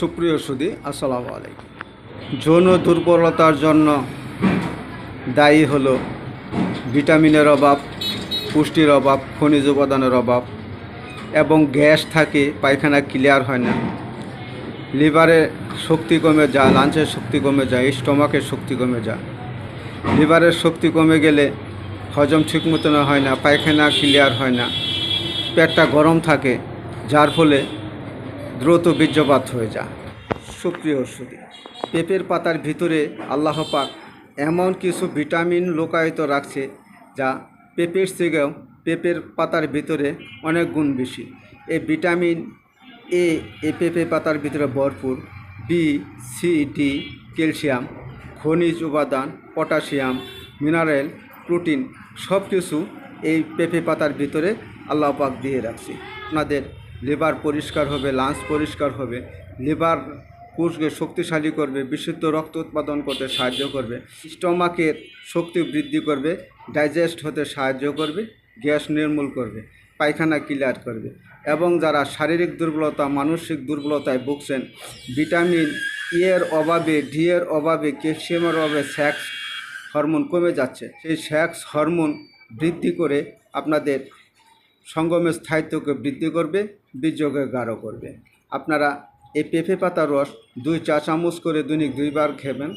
সুপ্রিয় সুদী, আসসালামু আলাইকুম। যৌন দুর্বলতার জন্য দায়ী হলো ভিটামিনের অভাব, পুষ্টির অভাব, খনিজ উপাদানের অভাব এবং গ্যাস থাকে, পায়খানা ক্লিয়ার হয় না। লিভারে শক্তি কমে যায়, লাঞ্চের শক্তি কমে যায় স্টমাকের শক্তি কমে যায়। লিভারের শক্তি কমে গেলে হজম ঠিক মতন হয় না, পায়খানা ক্লিয়ার হয় না। পেটটা গরম থাকে, যার ফলে দ্রুত বীর্যপাত হয়ে যায় সুপ্রিয় ওষুধি, পেঁপের পাতার ভিতরে আল্লাহ পাক এমন কিছু ভিটামিন লোকায়িত রাখছে যা পেঁপের থেকেও পেঁপের পাতার ভিতরে অনেক গুণ বেশি। এই ভিটামিন এ এ পেঁপে পাতার ভিতরে ভরপুর বি সি ডি ক্যালসিয়াম, খনিজ উপাদান, পটাশিয়াম, মিনারেল, প্রোটিন সব কিছু এই পেঁপে পাতার ভিতরে আল্লাহ পাক দিয়ে রাখছি। আপনাদের লিভার পরিষ্কার হবে লাঞ্চ পরিষ্কার হবে, লিভার কোষকে শক্তিশালী করবে, বিশুদ্ধ রক্ত উৎপাদন করতে সাহায্য করবে স্টমাকের শক্তি বৃদ্ধি করবে ডাইজেস্ট হতে সাহায্য করবে, গ্যাস নির্মূল করবে, পায়খানা ক্লিয়ার করবে এবং যারা শারীরিক দুর্বলতা, মানসিক দুর্বলতায় ভুগছেন, ভিটামিন ই এর অভাবে ডি এর অভাবে ক্যালসিয়ামের অভাবে স্যাক্স হরমোন কমে যাচ্ছে। সেই স্যাক্স হরমোন বৃদ্ধি করে আপনাদের সঙ্গমের স্থায়িত্বকে বৃদ্ধি করবে, বীর্যকে গাঢ় করবে। আপনারা এই পেঁপে পাতার রস দুই চা চামচ করে দৈনিক দুইবার খেবেন।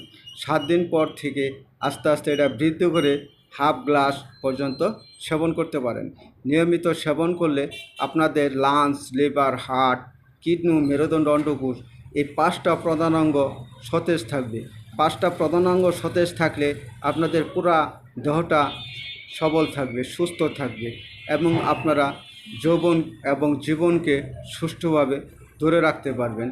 সাত দিন পর থেকে আস্তে আস্তে এটা বৃদ্ধি করে হাফ গ্লাস পর্যন্ত সেবন করতে পারেন। নিয়মিত সেবন করলে আপনাদের লাঞ্চ লিভার হার্ট কিডনি মেরুদণ্ড, অন্ডকোষ এই পাঁচটা প্রধান অঙ্গ সতেজ থাকবে। পাঁচটা প্রধান অঙ্গ সতেজ থাকলে আপনাদের পুরা দেহটা সবল থাকবে, সুস্থ থাকবে। এবং আপনারা যৌবন এবং জীবনকে সুষ্ঠুভাবে ধরে রাখতে পারবেন।